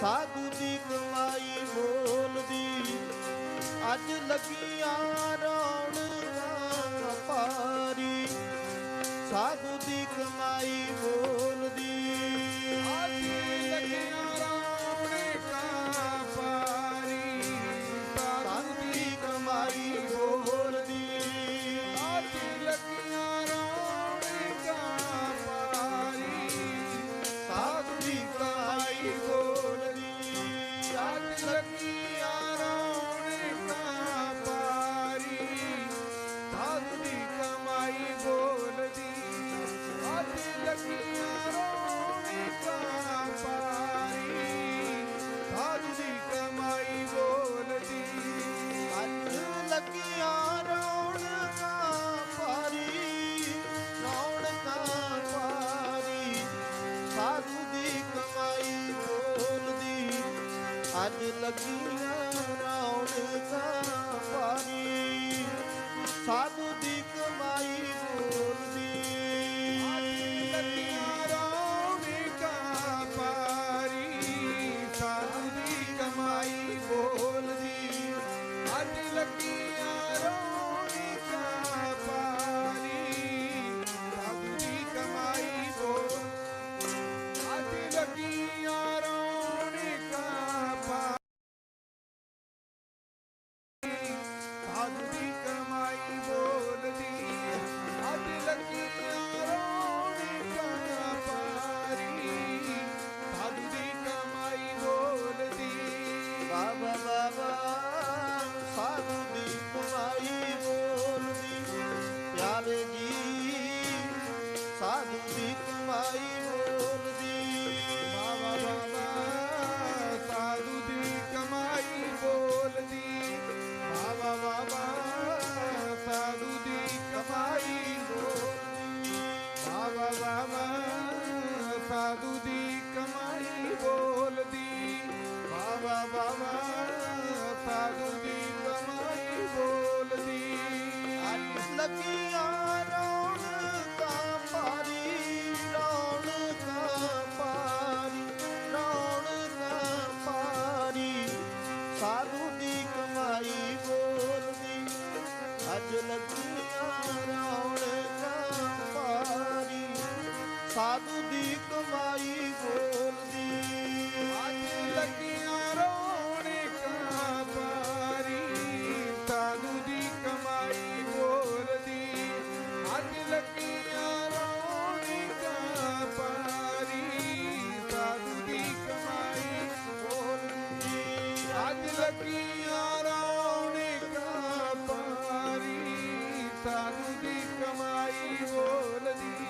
ਸਾਧੂ ਦੀ ਕਮਾਈ ਬੋਲਦੀ ਅੱਜ ਲੱਗੀਆਂ ਰੌਣਕਾਂ ਪਾਰੀ ਅੱਜ ਅੱਜ ਲੱਗੀਆਂ ਰੌਣਕਾਂ ਪਾਰੀ ਸਾਧੂ ਦੀ ਕਮਾਈ ਬੋਲਦੀ ਕਮਾਈ ਬੋਲਦੀ। ਅੱਜ ਲੱਗੀਆਂ ਸਾਧੂ ਦੀ ਕਮਾਈ ਬੋਲਦੀ ਬਾਬਾ ਬਾਬਾ, ਸਾਧੂ ਦੀ ਕਮਾਈ ਬੋਲਦੀ। ਬਾਬਾ ਬਾਬਾ, ਸਾਧੂ ਦੀ ਕਮਾਈ ਬੋਲਦੀ। ਬਾਬਾ ਬਾਬਾ, ਸਾਧੂ ਦੀ ਕਮਾਈ ਬੋਲਦੀ। ਬਾਬਾ ਬਾਬਾ, ਸਾਧੂ ਦੀ ਕਮਾਈ ਬੋਲਦੀ। ਅੱਜ ਲੱਗੀਆਂ ਸਾਧੂ ਦੀ ਕਮਾਈ ਬੋਲਦੀ ਅੱਜ ਲੱਗੀਆਂ ਰੌਣਕਾਂ ਪਾਰੀ। ਸਾਧੂ ਦੀ ਕਮਾਈ ਬੋਲਦੀ ਅੱਜ ਲੱਗੀਆਂ ਰੌਣਕਾਂ ਪਾਰੀ। ਸਾਧੂ ਦੀ ਕਮਾਈ ਬੋਲਦੀ ਅੱਜ ਲੱਗੀਆਂ ਰੌਣਕਾਂ ਪਾਰੀ। ਸਾਧੂ ਦੀ ਕਮਾਈ ਬੋਲਦੀ